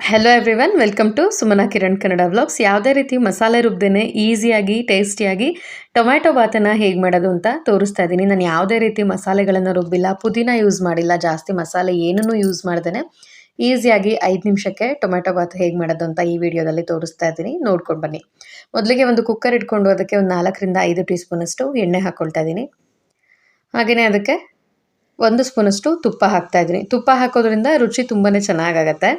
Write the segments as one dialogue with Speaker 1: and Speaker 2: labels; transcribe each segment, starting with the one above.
Speaker 1: Hello everyone welcome to Sumana Kiran Kannada vlogs ಯಾವುದೇ ರೀತಿ ಮಸಾಲೆ ರುಬ್ಬದೇನೆ ಈಸಿಯಾಗಿ ಟೇಸ್ಟಿಯಾಗಿ ಟೊಮ್ಯಾಟೊ ಬಾತನ್ನು ಹೇಗೆ ಮಾಡೋದು ಅಂತ ತೋರಿಸ್ತಾ ಇದ್ದೀನಿ ನಾನು ಯಾವುದೇ ರೀತಿ ಮಸಾಲೆಗಳನ್ನು ರುಬ್ಬಿಲ್ಲ, ಪುದೀನ ಯೂಸ್ ಮಾಡಿಲ್ಲ, ಜಾಸ್ತಿ ಮಸಾಲೆ ಏನನ್ನೂ ಯೂಸ್ ಮಾಡ್ದೇ ಈಸಿಯಾಗಿ ಐದು ನಿಮಿಷಕ್ಕೆ ಟೊಮ್ಯಾಟೊ ಬಾತ್ ಹೇಗೆ ಮಾಡೋದು ಅಂತ ಈ ವಿಡಿಯೋದಲ್ಲಿ ತೋರಿಸ್ತಾ ಇದ್ದೀನಿ ನೋಡ್ಕೊಂಡು ಬನ್ನಿ. ಮೊದಲಿಗೆ ಒಂದು ಕುಕ್ಕರ್ ಇಟ್ಕೊಂಡು ಅದಕ್ಕೆ ಒಂದು ನಾಲ್ಕರಿಂದ ಐದು ಟೀ ಸ್ಪೂನಷ್ಟು ಎಣ್ಣೆ ಹಾಕ್ಕೊಳ್ತಾ ಇದ್ದೀನಿ ಹಾಗೆಯೇ ಅದಕ್ಕೆ ಒಂದು ಸ್ಪೂನಷ್ಟು ತುಪ್ಪ ಹಾಕ್ತಾ ಇದ್ದೀನಿ ತುಪ್ಪ ಹಾಕೋದ್ರಿಂದ ರುಚಿ ತುಂಬಾ ಚೆನ್ನಾಗಾಗತ್ತೆ.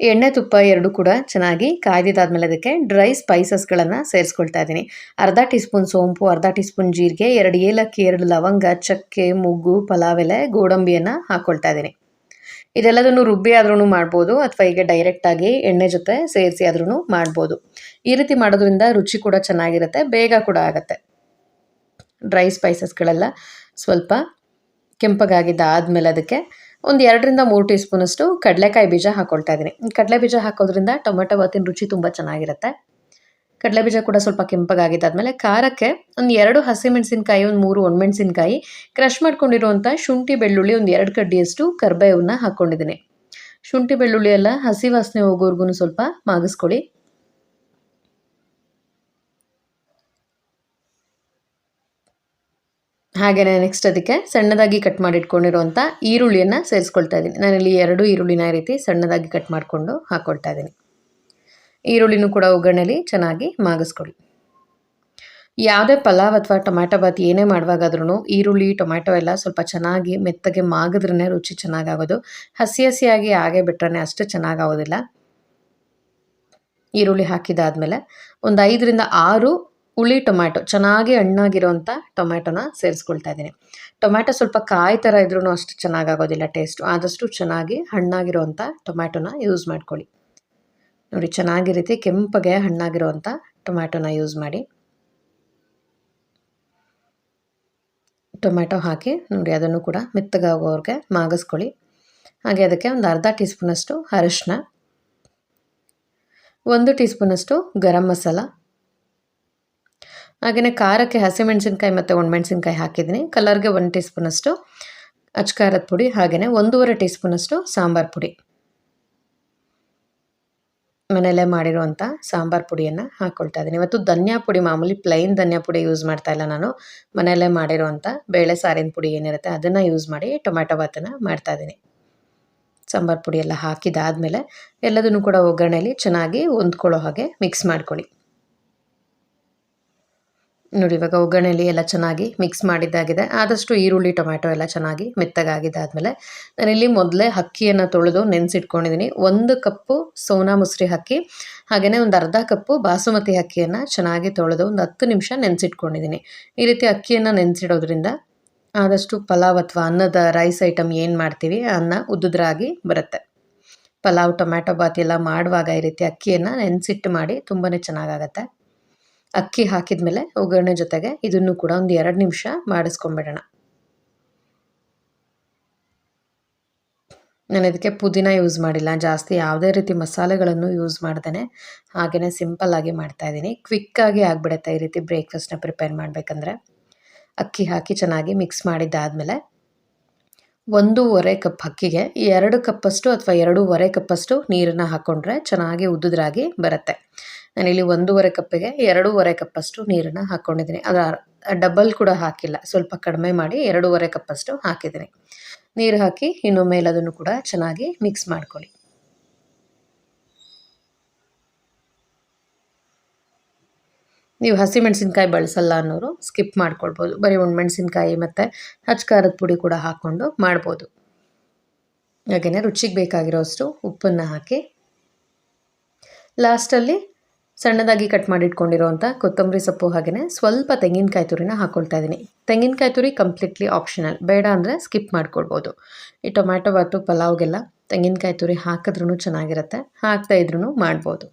Speaker 1: ಎಣ್ಣೆ ತುಪ್ಪ ಎರಡು ಕೂಡ ಚೆನ್ನಾಗಿ ಕಾಯ್ದಿದ್ದಾದ್ಮೇಲೆ ಅದಕ್ಕೆ ಡ್ರೈ ಸ್ಪೈಸಸ್ಗಳನ್ನು ಸೇರಿಸ್ಕೊಳ್ತಾ ಇದ್ದೀನಿ. ಅರ್ಧ ಟೀ ಸ್ಪೂನ್ ಸೋಂಪು, ಅರ್ಧ ಟೀ ಸ್ಪೂನ್ ಜೀರಿಗೆ, ಎರಡು ಏಲಕ್ಕಿ, ಎರಡು ಲವಂಗ, ಚಕ್ಕೆ, ಮುಗ್ಗು, ಪಲಾವ್ ಎಲೆ, ಗೋಡಂಬಿಯನ್ನು ಹಾಕ್ಕೊಳ್ತಾ ಇದ್ದೀನಿ. ಇದೆಲ್ಲದನ್ನು ರುಬ್ಬಿ ಆದ್ರೂ ಮಾಡ್ಬೋದು ಅಥವಾ ಈಗ ಡೈರೆಕ್ಟಾಗಿ ಎಣ್ಣೆ ಜೊತೆ ಸೇರಿಸಿ ಆದ್ರೂ ಮಾಡ್ಬೋದು. ಈ ರೀತಿ ಮಾಡೋದ್ರಿಂದ ರುಚಿ ಕೂಡ ಚೆನ್ನಾಗಿರುತ್ತೆ, ಬೇಗ ಕೂಡ ಆಗುತ್ತೆ. ಡ್ರೈ ಸ್ಪೈಸಸ್ಗಳೆಲ್ಲ ಸ್ವಲ್ಪ ಕೆಂಪಗಾಗಿದ್ದ ಆದಮೇಲೆ ಅದಕ್ಕೆ ಒಂದು ಎರಡರಿಂದ ಮೂರು ಟೀ ಸ್ಪೂನಷ್ಟು ಕಡಲೆಕಾಯಿ ಬೀಜ ಹಾಕ್ಕೊಳ್ತಾ ಇದ್ದೀನಿ. ಕಡಲೆ ಬೀಜ ಹಾಕೋದ್ರಿಂದ ಟೊಮೆಟೊ ಬಾತಿನ ರುಚಿ ತುಂಬ ಚೆನ್ನಾಗಿರುತ್ತೆ. ಕಡಲೆ ಬೀಜ ಕೂಡ ಸ್ವಲ್ಪ ಕೆಂಪಗಾಗಿದ್ದಾದ್ಮೇಲೆ ಖಾರಕ್ಕೆ ಒಂದು ಎರಡು ಹಸಿಮೆಣಸಿನ್ಕಾಯಿ, ಒಂದು ಮೂರು ಒಣಮೆಣಸಿನ್ಕಾಯಿ ಕ್ರಷ್ ಮಾಡ್ಕೊಂಡಿರುವಂಥ ಶುಂಠಿ ಬೆಳ್ಳುಳ್ಳಿ ಒಂದು ಎರಡು ಕಡ್ಡಿಯಷ್ಟು ಕರ್ಬೇವನ್ನ ಹಾಕ್ಕೊಂಡಿದ್ದೀನಿ ಶುಂಠಿ ಬೆಳ್ಳುಳ್ಳಿ ಎಲ್ಲ ಹಸಿ ವಾಸನೆ ಹೋಗೋರ್ಗು ಸ್ವಲ್ಪ ಮಾಗಿಸ್ಕೊಳ್ಳಿ. ಹಾಗೆಯೇ ನೆಕ್ಸ್ಟ್ ಅದಕ್ಕೆ ಸಣ್ಣದಾಗಿ ಕಟ್ ಮಾಡಿಟ್ಕೊಂಡಿರುವಂಥ ಈರುಳ್ಳಿಯನ್ನು ಸೇರಿಸ್ಕೊಳ್ತಾ ಇದ್ದೀನಿ. ನಾನಿಲ್ಲಿ ಎರಡು ಈರುಳ್ಳಿನ ಈ ರೀತಿ ಸಣ್ಣದಾಗಿ ಕಟ್ ಮಾಡಿಕೊಂಡು ಹಾಕ್ಕೊಳ್ತಾ ಇದ್ದೀನಿ. ಈರುಳ್ಳಿನೂ ಕೂಡ ಒಗ್ಗರಣೆಲಿ ಚೆನ್ನಾಗಿ ಮಾಗಿಸ್ಕೊಳ್ಳಿ. ಯಾವುದೇ ಪಲಾವ್ ಅಥವಾ ಟೊಮ್ಯಾಟೊ ಬಾತ್ ಏನೇ ಮಾಡುವಾಗಾದ್ರೂ ಈರುಳ್ಳಿ, ಟೊಮ್ಯಾಟೊ ಎಲ್ಲ ಸ್ವಲ್ಪ ಚೆನ್ನಾಗಿ ಮೆತ್ತಗೆ ಮಾಗಿದ್ರೇ ರುಚಿ ಚೆನ್ನಾಗಾಗೋದು. ಹಸಿ ಹಸಿಯಾಗಿ ಹಾಗೆ ಬಿಟ್ರೆ ಅಷ್ಟು ಚೆನ್ನಾಗಾಗೋದಿಲ್ಲ. ಈರುಳ್ಳಿ ಹಾಕಿದಾದಮೇಲೆ ಒಂದು ಐದರಿಂದ ಆರು ಹುಳಿ ಟೊಮ್ಯಾಟೊ, ಚೆನ್ನಾಗಿ ಹಣ್ಣಾಗಿರೋಂಥ ಟೊಮ್ಯಾಟೊನ ಸೇರಿಸ್ಕೊಳ್ತಾ ಇದ್ದೀನಿ. ಟೊಮ್ಯಾಟೊ ಸ್ವಲ್ಪ ಕಾಯಿ ಥರ ಇದ್ರೂ ಅಷ್ಟು ಚೆನ್ನಾಗಾಗೋದಿಲ್ಲ ಟೇಸ್ಟು ಆದಷ್ಟು ಚೆನ್ನಾಗಿ ಹಣ್ಣಾಗಿರೋವಂಥ ಟೊಮ್ಯಾಟೊನ ಯೂಸ್ ಮಾಡ್ಕೊಳ್ಳಿ. ನೋಡಿ, ಚೆನ್ನಾಗಿ ಕೆಂಪಗೆ ಹಣ್ಣಾಗಿರೋವಂಥ ಟೊಮ್ಯಾಟೊನ ಯೂಸ್ ಮಾಡಿ. ಟೊಮ್ಯಾಟೊ ಹಾಕಿ ನೋಡಿ, ಅದನ್ನು ಕೂಡ ಮೆತ್ತಗಾಗೋವ್ರಿಗೆ ಮಾಗಿಸ್ಕೊಳ್ಳಿ. ಹಾಗೆ ಅದಕ್ಕೆ ಒಂದು ಅರ್ಧ ಟೀ ಸ್ಪೂನಷ್ಟು ಅರಿಶಿನ, ಒಂದು ಟೀ ಸ್ಪೂನಷ್ಟು ಗರಂ ಮಸಾಲ ಹಾಗೆಯೇ ಖಾರಕ್ಕೆ ಹಸಿಮೆಣಸಿನ್ಕಾಯಿ ಮತ್ತು ಒಣಮೆಣಸಿನ್ಕಾಯಿ ಹಾಕಿದ್ದೀನಿ. ಕಲರ್ಗೆ ಒಂದು ಟೀ ಸ್ಪೂನಷ್ಟು ಅಚ್ಕಾರದ ಪುಡಿ ಹಾಗೆಯೇ ಒಂದೂವರೆ ಟೀ ಸ್ಪೂನಷ್ಟು ಸಾಂಬಾರು ಪುಡಿ. ಮನೆಯಲ್ಲೇ ಮಾಡಿರುವಂಥ ಸಾಂಬಾರು ಪುಡಿಯನ್ನು ಹಾಕ್ಕೊಳ್ತಾ ಇದ್ದೀನಿ. ಇವತ್ತು ಧನ್ಯಾ ಪುಡಿ, ಮಾಮೂಲಿ ಪ್ಲೈನ್ ಧನ್ಯಾ ಪುಡಿ ಯೂಸ್ ಮಾಡ್ತಾ ಇಲ್ಲ ನಾನು. ಮನೆಯಲ್ಲೇ ಮಾಡಿರುವಂಥ ಬೇಳೆ ಸಾರಿನ ಪುಡಿ ಏನಿರುತ್ತೆ ಅದನ್ನು ಯೂಸ್ ಮಾಡಿ ಟೊಮ್ಯಾಟೊ ಭಾತನ್ನು ಮಾಡ್ತಾಯಿದ್ದೀನಿ ಸಾಂಬಾರು ಪುಡಿ ಎಲ್ಲ ಹಾಕಿದಾದಮೇಲೆ ಎಲ್ಲದನ್ನು ಕೂಡ ಒಗ್ಗರಣೆಯಲ್ಲಿ ಚೆನ್ನಾಗಿ ಹೊಂದ್ಕೊಳ್ಳೋ ಹಾಗೆ ಮಿಕ್ಸ್ ಮಾಡ್ಕೊಳ್ಳಿ. ನೋಡಿ, ಇವಾಗ ಒಗ್ಗರಣೆಯಲ್ಲಿ ಎಲ್ಲ ಚೆನ್ನಾಗಿ ಮಿಕ್ಸ್ ಮಾಡಿದ್ದಾಗಿದೆ. ಆದಷ್ಟು ಈರುಳ್ಳಿ, ಟೊಮ್ಯಾಟೊ ಎಲ್ಲ ಚೆನ್ನಾಗಿ ಮೆತ್ತಗಾಗಿದ್ದಾದಮೇಲೆ ನಾನಿಲ್ಲಿ ಮೊದಲೇ ಅಕ್ಕಿಯನ್ನು ತೊಳೆದು ನೆನೆಸಿಟ್ಕೊಂಡಿದ್ದೀನಿ ಒಂದು ಕಪ್ಪು ಸೋನಾ ಮುಸ್ರಿ ಅಕ್ಕಿ ಹಾಗೆಯೇ ಒಂದು ಅರ್ಧ ಕಪ್ಪು ಬಾಸುಮತಿ ಅಕ್ಕಿಯನ್ನು ಚೆನ್ನಾಗಿ ತೊಳೆದು ಒಂದು ಹತ್ತು ನಿಮಿಷ ನೆನೆಸಿಟ್ಕೊಂಡಿದ್ದೀನಿ ಈ ರೀತಿ ಅಕ್ಕಿಯನ್ನು ನೆನೆಸಿಡೋದ್ರಿಂದ ಆದಷ್ಟು ಪಲಾವ್ ಅಥವಾ ಅನ್ನದ ರೈಸ್ ಐಟಮ್ ಏನು ಮಾಡ್ತೀವಿ, ಅನ್ನ ಉದ್ದುದ್ರಾಗಿ ಬರುತ್ತೆ. ಪಲಾವ್, ಟೊಮ್ಯಾಟೊ ಬಾತ್ ಎಲ್ಲ ಮಾಡುವಾಗ ಈ ರೀತಿ ಅಕ್ಕಿಯನ್ನು ನೆನೆಸಿಟ್ಟು ಮಾಡಿ ತುಂಬಾ ಚೆನ್ನಾಗಾಗತ್ತೆ. ಅಕ್ಕಿ ಹಾಕಿದ ಮೇಲೆ ಒಗ್ಗರಣೆ ಜೊತೆಗೆ ಇದನ್ನು ಕೂಡ ಒಂದು ಎರಡು ನಿಮಿಷ ಮಾಡಿಸ್ಕೊಂಬಿಡೋಣ. ನಾನು ಇದಕ್ಕೆ ಪುದೀನ ಯೂಸ್ ಮಾಡಿಲ್ಲ. ಜಾಸ್ತಿ ಯಾವುದೇ ರೀತಿ ಮಸಾಲೆಗಳನ್ನು ಯೂಸ್ ಮಾಡ್ದೇ ಹಾಗೆಯೇ ಸಿಂಪಲ್ಲಾಗಿ ಮಾಡ್ತಾಯಿದ್ದೀನಿ ಕ್ವಿಕ್ಕಾಗಿ ಆಗಿಬಿಡುತ್ತೆ ಈ ರೀತಿ ಬ್ರೇಕ್ಫಾಸ್ಟ್ನ ಪ್ರಿಪೇರ್ ಮಾಡಬೇಕಂದ್ರೆ. ಅಕ್ಕಿ ಹಾಕಿ ಚೆನ್ನಾಗಿ ಮಿಕ್ಸ್ ಮಾಡಿದ್ದಾದಮೇಲೆ ಒಂದೂವರೆ ಕಪ್ ಅಕ್ಕಿಗೆ ಎರಡು ಕಪ್ಪಷ್ಟು ಅಥವಾ ಎರಡೂವರೆ ಕಪ್ಪಷ್ಟು ನೀರನ್ನು ಹಾಕ್ಕೊಂಡ್ರೆ ಚೆನ್ನಾಗಿ ಉದ್ದುದ್ರಾಗಿ ಬರುತ್ತೆ. ನಾನಿಲ್ಲಿ ಒಂದೂವರೆ ಕಪ್ಪಿಗೆ ಎರಡೂವರೆ ಕಪ್ಪಷ್ಟು ನೀರನ್ನು ಹಾಕ್ಕೊಂಡಿದ್ದೀನಿ. ಅದು ಡಬಲ್ ಕೂಡ ಹಾಕಿಲ್ಲ. ಸ್ವಲ್ಪ ಕಡಿಮೆ ಮಾಡಿ ಎರಡೂವರೆ ಕಪ್ಪಷ್ಟು ಹಾಕಿದ್ದೀನಿ. ನೀರು ಹಾಕಿ ಇನ್ನು ಮೇಲದನ್ನು ಕೂಡ ಚೆನ್ನಾಗಿ ಮಿಕ್ಸ್ ಮಾಡ್ಕೊಳ್ಳಿ. ನೀವು ಹಸಿಮೆಣಸಿನ್ಕಾಯಿ ಬಳಸಲ್ಲ ಅನ್ನೋರು ಸ್ಕಿಪ್ ಮಾಡ್ಕೊಳ್ಬೋದು. ಬರೀ ಒಣಮೆಣಸಿನ್ಕಾಯಿ ಮತ್ತು ಹಚ್ಕಾರದ ಪುಡಿ ಕೂಡ ಹಾಕ್ಕೊಂಡು ಮಾಡ್ಬೋದು. ಹಾಗೆಯೇ ರುಚಿಗೆ ಬೇಕಾಗಿರೋಷ್ಟು ಉಪ್ಪನ್ನು ಹಾಕಿ ಲಾಸ್ಟಲ್ಲಿ ಸಣ್ಣದಾಗಿ ಕಟ್ ಮಾಡಿ ಇಟ್ಕೊಂಡಿರೋವಂಥ ಕೊತ್ತಂಬರಿ ಸೊಪ್ಪು ಹಾಗೆಯೇ ಸ್ವಲ್ಪ ತೆಂಗಿನಕಾಯಿ ತುರಿನ ಹಾಕ್ಕೊಳ್ತಾ ಇದ್ದೀನಿ ತೆಂಗಿನಕಾಯಿ ತುರಿ ಕಂಪ್ಲೀಟ್ಲಿ ಆಪ್ಷನಲ್ ಬೇಡ ಅಂದರೆ ಸ್ಕಿಪ್ ಮಾಡ್ಕೊಳ್ಬೋದು. ಈ ಟೊಮ್ಯಾಟೊ ಬಾತು, ಪಲಾವ್ಗೆಲ್ಲ ತೆಂಗಿನಕಾಯಿ ತುರಿ ಹಾಕಿದ್ರೂ ಚೆನ್ನಾಗಿರುತ್ತೆ. ಹಾಕ್ತಾ ಇದ್ರೂ ಮಾಡ್ಬೋದು.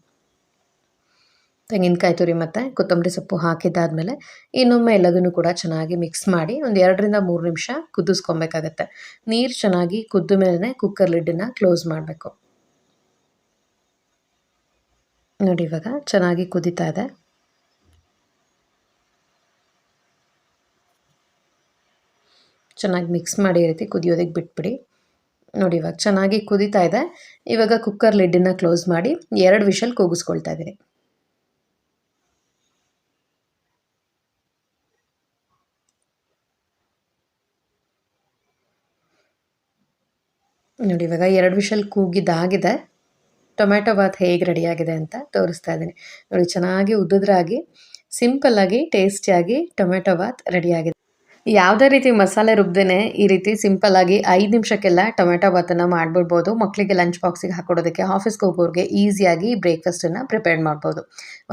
Speaker 1: ತೆಂಗಿನಕಾಯಿ ತುರಿ ಮತ್ತು ಕೊತ್ತಂಬರಿ ಸೊಪ್ಪು ಹಾಕಿದ್ದಾದಮೇಲೆ ಇನ್ನೊಮ್ಮೆ ಎಲ್ಲದನ್ನು ಕೂಡ ಚೆನ್ನಾಗಿ ಮಿಕ್ಸ್ ಮಾಡಿ ಒಂದು ಎರಡರಿಂದ ಮೂರು ನಿಮಿಷ ಕುದಿಸ್ಕೊಬೇಕಾಗತ್ತೆ. ನೀರು ಚೆನ್ನಾಗಿ ಕುದ್ದ ಮೇಲೆ ಕುಕ್ಕರ್ ಲಿಡ್ಡನ್ನು ಕ್ಲೋಸ್ ಮಾಡಬೇಕು. ನೋಡಿ ಇವಾಗ, ಚೆನ್ನಾಗಿ ಕುದೀತಾ ಇದೆ. ಚೆನ್ನಾಗಿ ಮಿಕ್ಸ್ ಮಾಡಿ ರೀತಿ ಕುದಿಯೋದಕ್ಕೆ ಬಿಟ್ಬಿಡಿ. ನೋಡಿ ಇವಾಗ, ಚೆನ್ನಾಗಿ ಕುದೀತಾ ಇದೆ. ಇವಾಗ ಕುಕ್ಕರ್ ಲಿಡ್ಡನ್ನು ಕ್ಲೋಸ್ ಮಾಡಿ ಎರಡು ವಿಷಲ್ ಕೂಗಿಸ್ಕೊಳ್ತಾ ಇದ್ದೀನಿ. ನೋಡಿ ಇವಾಗ ಎರಡು ವಿಷಲ್ ಕೂಗಿದ್ದಾಗಿದೆ. ಟೊಮ್ಯಾಟೊ ಬಾತ್ ಹೇಗೆ ರೆಡಿಯಾಗಿದೆ ಅಂತ ತೋರಿಸ್ತಾ ಇದ್ದೀನಿ. ನೋಡಿ, ಚೆನ್ನಾಗಿ ಉದ್ದುದ್ರಾಗಿ ಆಗಿ ಟೇಸ್ಟಿಯಾಗಿ ಟೊಮೆಟೊ ಬಾತ್ ರೆಡಿಯಾಗಿದೆ. ಯಾವುದೇ ರೀತಿ ಮಸಾಲೆ ರುಬ್ಬದೇ ಈ ರೀತಿ ಸಿಂಪಲ್ಲಾಗಿ ಐದು ನಿಮಿಷಕ್ಕೆಲ್ಲ ಟೊಮೆಟೊ ಭಾತನ್ನು ಮಾಡಿಬಿಡ್ಬೋದು. ಮಕ್ಕಳಿಗೆ ಲಂಚ್ ಬಾಕ್ಸಿಗೆ ಹಾಕೊಡೋದಕ್ಕೆ ಆಫೀಸ್ಗೆ ಹೋಗೋರಿಗೆ ಈಸಿಯಾಗಿ ಬ್ರೇಕ್ಫಾಸ್ಟನ್ನು ಪ್ರಿಪೇರ್ ಮಾಡ್ಬೋದು.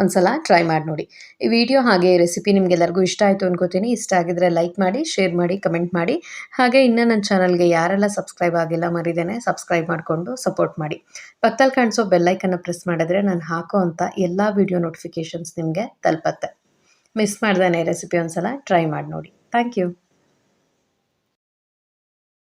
Speaker 1: ಒಂದ್ಸಲ ಟ್ರೈ ಮಾಡಿ ನೋಡಿ. ಈ ವಿಡಿಯೋ ಹಾಗೆ ರೆಸಿಪಿ ನಿಮಗೆಲ್ಲರಿಗೂ ಇಷ್ಟ ಆಯಿತು ಅನ್ಕೋತೀನಿ. ಇಷ್ಟ ಆಗಿದ್ರೆ ಲೈಕ್ ಮಾಡಿ, ಶೇರ್ ಮಾಡಿ, ಕಮೆಂಟ್ ಮಾಡಿ. ಹಾಗೆ ಇನ್ನೂ ನನ್ನ ಚಾನಲ್ಗೆ ಯಾರೆಲ್ಲ ಸಬ್ಸ್ಕ್ರೈಬ್ ಆಗಿಲ್ಲ ಮರಿದೇನೆ ಸಬ್ಸ್ಕ್ರೈಬ್ ಮಾಡಿಕೊಂಡು ಸಪೋರ್ಟ್ ಮಾಡಿ. ಪಕ್ಕದಲ್ಲಿ ಕಾಣಿಸೋ ಬೆಲ್ಲೈಕನ್ನು ಪ್ರೆಸ್ ಮಾಡಿದ್ರೆ ನಾನು ಹಾಕೋ ಅಂಥ ಎಲ್ಲ ವಿಡಿಯೋ ನೋಟಿಫಿಕೇಷನ್ಸ್ ನಿಮಗೆ ತಲುಪತ್ತೆ. ಮಿಸ್ ಮಾಡ್ದೇನೆ ರೆಸಿಪಿ ಒಂದ್ಸಲ ಟ್ರೈ ಮಾಡಿ ನೋಡಿ. Thank you.